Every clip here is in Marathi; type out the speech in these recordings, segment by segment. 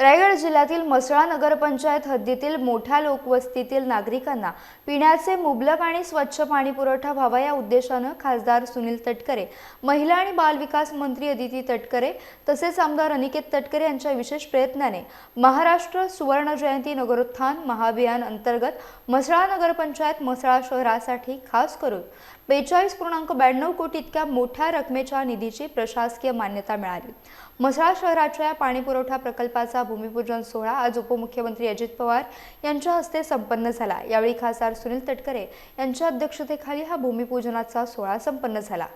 रायगड जिल्ह्यातील म्हसळा नगरपंचायत हद्दीतील मोठ्या लोकवस्तीतील नागरिकांना पिण्याचे मुबलक आणि स्वच्छ पाणी पुरवठा व्हावा या उद्देशानं खासदार सुनील तटकरे महिला आणि बालविकास मंत्री अदिती तटकरे तसेच आमदार अनिकेत तटकरे यांच्या विशेष प्रयत्नाने महाराष्ट्र सुवर्ण जयंती नगरोत्थान महाअभियान अंतर्गत म्हसळा नगरपंचायत म्हसळा शहरासाठी खास करून बेचाळीस पूर्णांक ब्याण्णव कोटी इतक्या मोठ्या रकमेच्या निधीची प्रशासकीय मान्यता मिळाली. म्हसळा शहराच्या या पाणीपुरवठा प्रकल्पाचा भूमिपूजन सोहळा आज उपमुख्यमंत्री अजित पवार यांच्या हस्ते संपन्न झाला. यावेळी खासदार सुनील तटकरे यांच्या अध्यक्षतेखाली हा भूमिपूजनाचा सोहळा संपन्न झाला.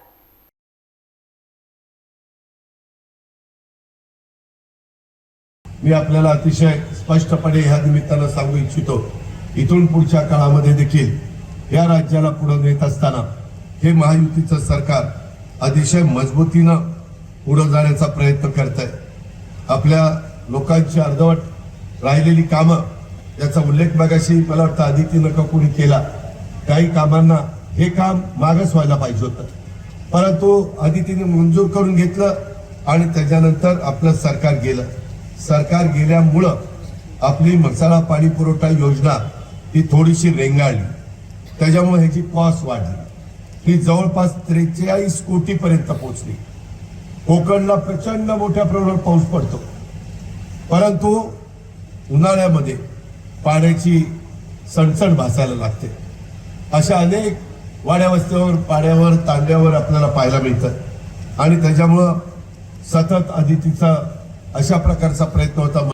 मी आपल्याला अतिशय स्पष्टपणे ह्या निमित्तानं सांगू इच्छितो इथून पुढच्या काळामध्ये देखील या राज्याला पुढे नेत असताना हे महायुतीचं सरकार अतिशय मजबूतीनं पुढे जाण्याचा प्रयत्न करत आहे आपल्या लोकांची अर्धवट राहिलेली कामं याचा उल्लेख मागाशी मला वाटतं आदितीनं का कोणी केला काही कामांना हे काम मागास व्हायला पाहिजे होतं. परंतु आदितीने मंजूर करून घेतलं आणि त्याच्यानंतर आपलं सरकार गेलं. सरकार गेल्यामुळं आपली मसाला पाणी पुरवठा योजना ही थोडीशी रेंगाळली. त्याच्यामुळे ह्याची कॉस्ट वाढली. ही जवळपास त्रेचाळीस कोटीपर्यंत पोहोचली. कोकणला प्रचंड मोठ्या प्रमाणावर पाऊस पडतो. परंतु उन्हाळ्यामध्ये पाण्याची सणसण भासायला लागते अशा अनेक वाड्या वस्त्यावर पाण्यावर तांड्यावर आपल्याला पाहायला मिळतं आणि त्याच्यामुळं सतत अदितीचा अशा प्रकारचा प्रयत्न होता